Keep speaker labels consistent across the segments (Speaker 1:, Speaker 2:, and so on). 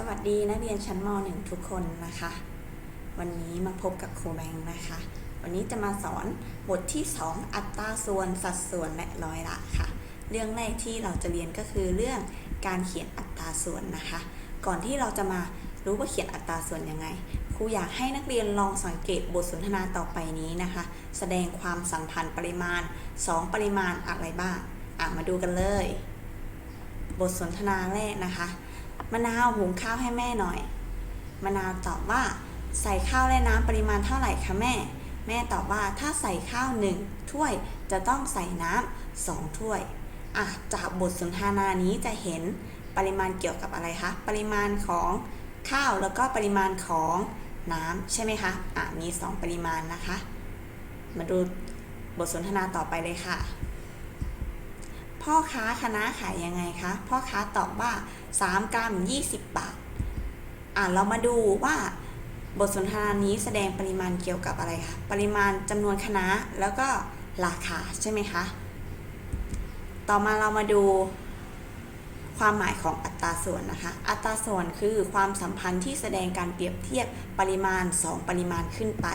Speaker 1: สวัสดีนักเรียนชั้นม .1 ทุกคนนะคะ วันนี้มาพบกับครูแบงค์นะคะ วันนี้จะมาสอนบทที่ 2 อัตราส่วนสัดส่วนและร้อยละค่ะ เรื่องแรกที่เราจะเรียนก็คือเรื่องการเขียนอัตราส่วนนะคะ ก่อนที่เราจะมารู้ว่าเขียนอัตราส่วนยังไงครูอยากให้นักเรียนลองสังเกตบทสนทนาต่อไปนี้นะคะ แสดงความสัมพันธ์ปริมาณ 2 ปริมาณอะไรบ้างอะมาดูกันเลย บทสนทนาแรกนะคะ มะนาวหุงข้าวให้แม่หน่อย มะนาวตอบว่า ใส่ข้าวและน้ำปริมาณเท่าไหร่คะแม่ แม่ตอบว่าถ้าใส่ข้าวหนึ่งถ้วยจะต้องใส่น้ำสองถ้วยอะจากบทสนทนานี้จะเห็นปริมาณเกี่ยวกับอะไรคะ ปริมาณของข้าวแล้วก็ปริมาณของน้ำใช่ไหมคะ อะมี 2 ปริมาณนะคะ มาดูบทสนทนาต่อไปเลยค่ะ พ่อค้าคณะขายยังไงคะ พ่อค้าตอบว่า 3 กรัม 20 บาท อ่าเรามาดูว่าบทสนทนานี้แสดงปริมาณเกี่ยวกับอะไรคะ ปริมาณจำนวนคณะแล้วก็ราคาใช่ไหมคะ ต่อมาเรามาดูความหมายของอัตราส่วนนะคะ อัตราส่วนคือความสัมพันธ์ที่แสดงการเปรียบเทียบปริมาณ 2 ปริมาณขึ้นไป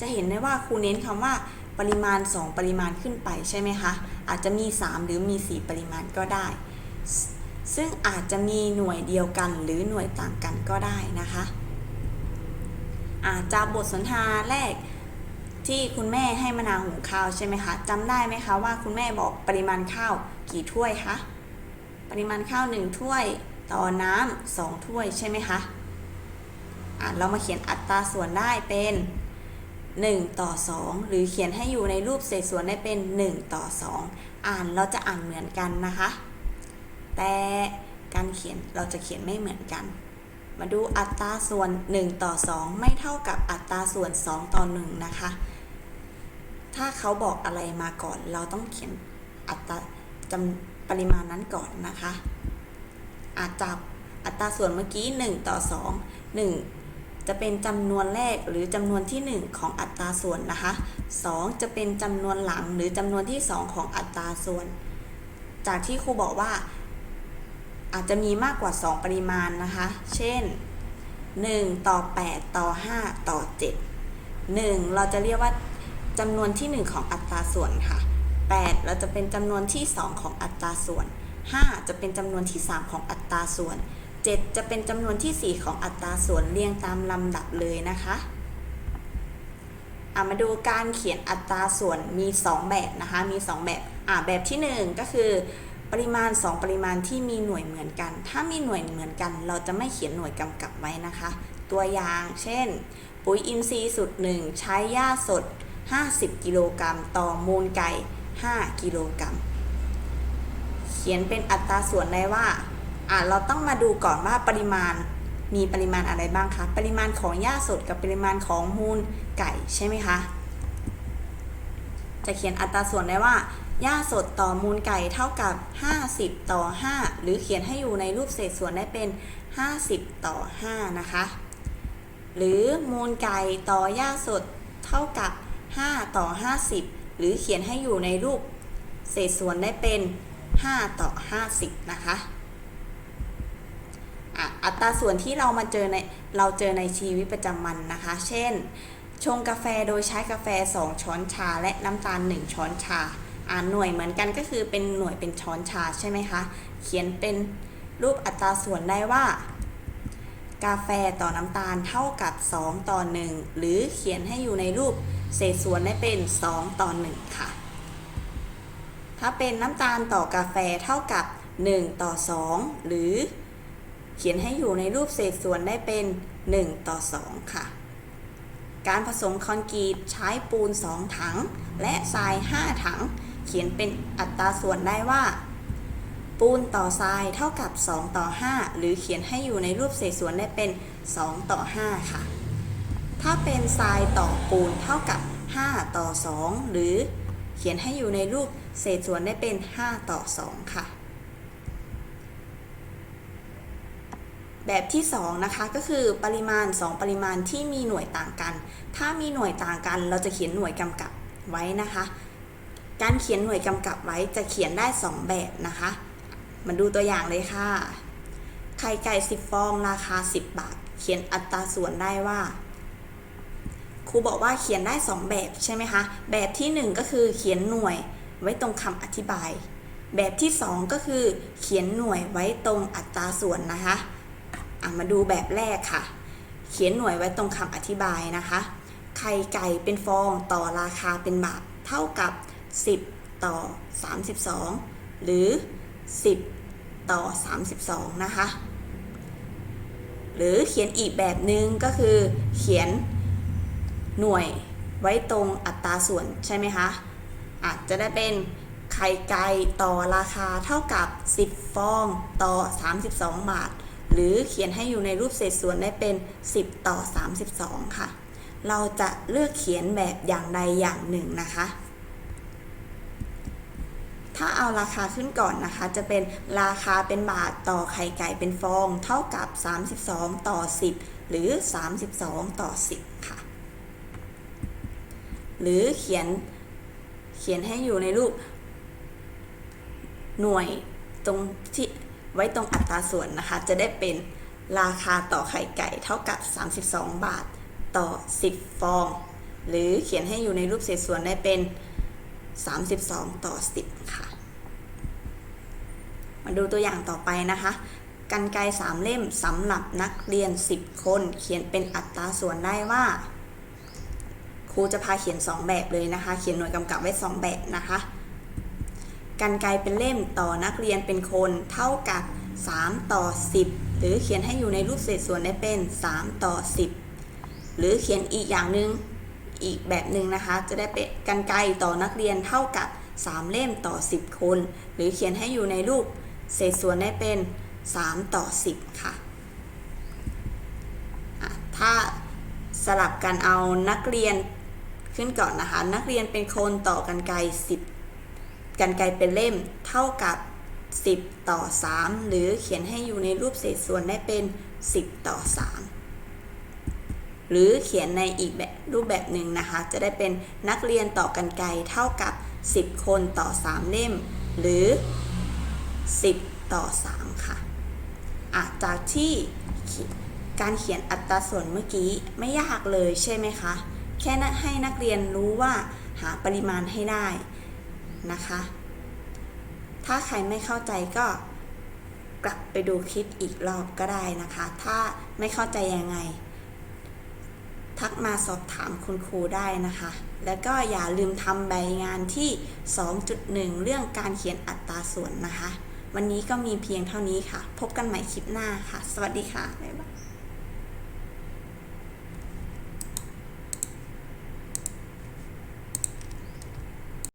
Speaker 1: จะเห็นได้ว่าครูเน้นคำว่า ปริมาณ 2 ปริมาณขึ้นไปใช่ไหมคะ อาจจะมี 3 หรือมี 4 ปริมาณก็ได้ ซึ่งอาจจะมีหน่วยเดียวกันหรือหน่วยต่างกันก็ได้นะคะอาจจะบทสนทนาแรกที่คุณแม่ให้มะนาวหุงข้าวใช่ไหมคะจำได้ไหมคะว่าคุณแม่บอกปริมาณข้าวกี่ถ้วยคะปริมาณข้าว 1 ถ้วยต่อน้ำ2ถ้วยใช่ไหมคะอะเรามาเขียนอัตราส่วนได้เป็น 1 ต่อ 2 หรือเขียนให้อยู่ในรูปเศษส่วนได้เป็น 1 ต่อ 2 อ่านเราจะอ่านเหมือนกันนะคะ แต่การเขียนเราจะเขียนไม่เหมือนกัน มาดูอัตราส่วน 1 ต่อ 2 ไม่เท่ากับอัตราส่วน 2 ต่อ 1 นะคะ ถ้าเขาบอกอะไรมาก่อน เราต้องเขียนอัตราจำปริมาณนั้นก่อนนะคะอาจจะอัตราส่วนเมื่อกี้ 1 ต่อ 2 1 จะเป็นจำนวนแรกหรือจำนวนที่ 1 ของอัตราส่วนนะคะ 2 จะเป็นจำนวนหลังหรือจำนวนที่ 2 ของอัตราส่วน จากที่ครูบอกว่า อาจจะมีมากกว่า 2 ปริมาณนะคะ เช่น 1 ต่อ 8 ต่อ 5 ต่อ 7 1 เราจะเรียกว่าจำนวนที่ 1 ของอัตราส่วนค่ะ 8 เราจะเป็นจำนวนที่ 2 ของอัตราส่วน 5 จะเป็นจำนวนที่ 3 ของอัตราส่วน 7 จะเป็นจำนวนที่ 4 ของอัตราส่วนเรียงตามลำดับเลยนะคะมาดูการเขียนอัตราส่วนมี 2 แบบนะคะ มี 2 แบบอะแบบที่ 1 ก็คือปริมาณ 2 ปริมาณที่มีหน่วยเหมือนกัน ถ้ามีหน่วยเหมือนกัน เราจะไม่เขียนหน่วยกำกับไว้นะคะ ตัวอย่างเช่น ปุ๋ยอินทรีย์สูตรหนึ่งใช้หญ้าสด 50 กิโลกรัมต่อมูลไก่ 5 กิโลกรัม เขียนเป็นอัตราส่วนได้ว่า อะเราต้องมาดูก่อนว่าปริมาณมีปริมาณอะไรบ้างคะ ปริมาณของหญ้าสดกับปริมาณของมูลไก่ใช่ไหมคะ จะเขียนอัตราส่วนได้ว่าหญ้าสดต่อมูลไก่เท่ากับ 50 ต่อ 5 หรือเขียนให้อยู่ในรูปเศษส่วนได้เป็น 50 ต่อ 5 นะคะ หรือมูลไก่ต่อหญ้าสดเท่ากับ 5 ต่อ 50 หรือเขียนให้อยู่ในรูปเศษส่วนได้เป็น 5 ต่อ 50 นะคะอะ อัตราส่วนที่เรามาเจอในเราเจอในชีวิตประจำวันนะคะ เช่น ชงกาแฟโดยใช้กาแฟ 2 ช้อนชา และน้ำตาล 1 ช้อนชาอ่านหน่วยเหมือนกันก็คือเป็นหน่วยเป็นช้อนชาใช่ไหมคะ เขียนเป็นรูปอัตราส่วนได้ว่า กาแฟต่อน้ำตาลเท่ากับ 2 ต่อ 1 หรือเขียนให้อยู่ในรูปเศษส่วนได้เป็น 2 ต่อ 1 ค่ะ ถ้าเป็นน้ำตาลต่อกาแฟเท่ากับ 1 ต่อ 2 หรือ เขียนให้อยู่ในรูปเศษส่วนได้เป็น 1 ต่อ 2 ค่ะ การผสมคอนกรีตใช้ปูน 2 ถัง และทราย 5 ถัง เขียนเป็นอัตราส่วนได้ว่า ปูนต่อทรายเท่ากับ 2 ต่อ 5 หรือเขียนให้อยู่ในรูปเศษส่วนได้เป็น 2 ต่อ 5 ค่ะ ถ้าเป็นทรายต่อปูนเท่ากับ 5 ต่อ 2 หรือเขียนให้อยู่ในรูปเศษส่วนได้เป็น 5 ต่อ 2 ค่ะ แบบที่2นะคะก็คือปริมาณ 2 ปริมาณที่มีหน่วยต่างกัน ถ้ามีหน่วยต่างกัน เราจะเขียนหน่วยกำกับไว้นะคะ การเขียนหน่วยกำกับไว้จะเขียนได้ 2 แบบนะคะ มาดูตัวอย่างเลยค่ะขข่ไก่ 10 ฟองราคา 10 บาท เขียนอัตราส่วนได้ว่า ครูบอกว่าเขียนได้ 2 แบบใช่ไหมคะ แบบที่ 1 ก็คือเขียนหน่วยไว้ตรงคำอธิบาย แบบที่ 2 ก็คือ เขียนหน่วยไว้ตรงอัตราส่วนนะคะ มาดูแบบแรกค่ะ เขียนหน่วยไว้ตรงคำอธิบายนะคะ ไข่ไก่เป็นฟองต่อราคาเป็นบาทเท่ากับ 10 ต่อ 32 หรือ 10 ต่อ 32 นะคะ หรือเขียนอีกแบบหนึ่งก็คือเขียนหน่วยไว้ตรงอัตราส่วนใช่ไหมคะอาจจะได้เป็นไข่ไก่ต่อราคาเท่ากับ 10 ฟองต่อ 32 บาท หรือเขียนให้อยู่ในรูปเศษส่วนได้เป็น 10 ต่อ 32 ค่ะ เราจะเลือกเขียนแบบอย่างใดอย่างหนึ่งนะคะ ถ้าเอาราคาขึ้นก่อนนะคะ จะเป็นราคาเป็นบาทต่อไข่ไก่เป็นฟอง เท่ากับ 32 ต่อ 10 หรือ 32 ต่อ 10 ค่ะ หรือเขียนเขียนให้อยู่ในรูปหน่วยตรงที่ ไว้ตรงอัตราส่วนนะคะ จะได้เป็นราคาต่อไข่ไก่เท่ากับ 32 บาทต่อ 10 ฟอง หรือเขียนให้อยู่ในรูปเศษส่วนได้เป็น 32 ต่อ 10 ค่ะ มาดูตัวอย่างต่อไปนะคะกันไกรสามเล่มสำหรับนักเรียน 10 คน เขียนเป็นอัตราส่วนได้ว่า ครูจะพาเขียน 2 แบบเลยนะคะ เขียนหน่วยกำกับไว้ 2 แบบนะคะ กันไกเป็นเล่มต่อนักเรียนเป็นคนเท่ากับ 3 ต่อ 10 หรือเขียนให้อยู่ในรูปเศษส่วนได้เป็น 3 ต่อ 10 หรือเขียนอีกอย่างหนึ่งอีกแบบหนึ่งนะคะ จะได้เป็นกันไกต่อนักเรียนเท่ากับ 3 เล่มต่อ 10 คน หรือเขียนให้อยู่ในรูปเศษส่วนได้เป็น 3 ต่อ 10 ค่ะ ถ้าสลับกันเอานักเรียนขึ้นก่อนนะคะ นักเรียนเป็นคนต่อกันไกร10 กันไกรเป็นเล่มเท่ากับ 10 ต่อ 3 หรือเขียนให้อยู่ในรูปเศษส่วนได้เป็น 10 ต่อ 3 หรือเขียนในอีกแบบรูปแบบหนึ่งนะคะ จะได้เป็นนักเรียนต่อกันไกรเท่ากับ 10 คนต่อ 3 เล่ม หรือ 10 ต่อ 3 ค่ะอะจากที่การเขียนอัตราส่วนเมื่อกี้ไม่ยากเลยใช่ไหมคะ แค่ให้นักเรียนรู้ว่าหาปริมาณให้ได้ นะคะ ถ้าใครไม่เข้าใจก็กลับไปดูคลิปอีกรอบก็ได้นะคะ ถ้าไม่เข้าใจยังไง ทักมาสอบถามคุณครูได้นะคะ แล้วก็อย่าลืมทำใบงานที่ 2.1 เรื่องการเขียนอัตราส่วนนะคะ วันนี้ก็มีเพียงเท่านี้ค่ะ พบกันใหม่คลิปหน้าค่ะ สวัสดีค่ะบ๊ายบาย